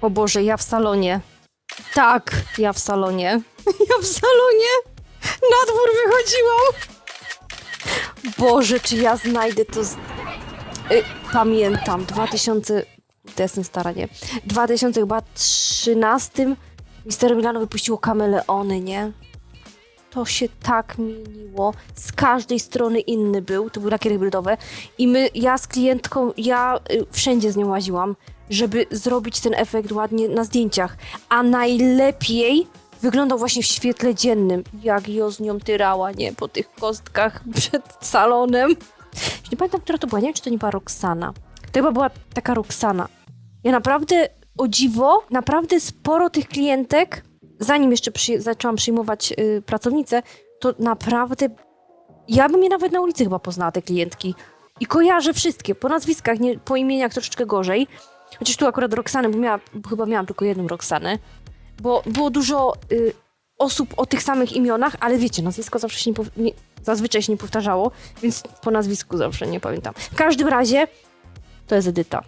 O Boże, ja w salonie. Tak, ja w salonie. Ja w salonie na dwór wychodziłam. Boże, czy ja znajdę to. Z... Y, pamiętam, 2000. To jestem stara, nie? 2013 Mister Milano wypuściło kameleony, nie? To się tak mieniło. Z każdej strony inny był. To były lakier hybrydowe. I my, ja z klientką, ja y, wszędzie z nią łaziłam, żeby zrobić ten efekt ładnie na zdjęciach. A najlepiej wyglądał właśnie w świetle dziennym. Jak ją z nią tyrała, nie? Po tych kostkach przed salonem. Nie pamiętam, która to była. Nie wiem, czy to nie była Roxana. To chyba była taka Roxana. Ja naprawdę, o dziwo, naprawdę sporo tych klientek, zanim jeszcze przy, zaczęłam przyjmować y, pracownice, to naprawdę, ja bym je nawet na ulicy chyba poznała, te klientki. I kojarzę wszystkie, po nazwiskach, nie, po imieniach troszeczkę gorzej. Chociaż tu akurat Roxany, bo miała, bo chyba miałam tylko jedną Roxanę, bo było dużo y, osób o tych samych imionach, ale wiecie, nazwisko zawsze się nie, nie, zazwyczaj się nie powtarzało, więc po nazwisku zawsze nie pamiętam. W każdym razie to jest Edyta.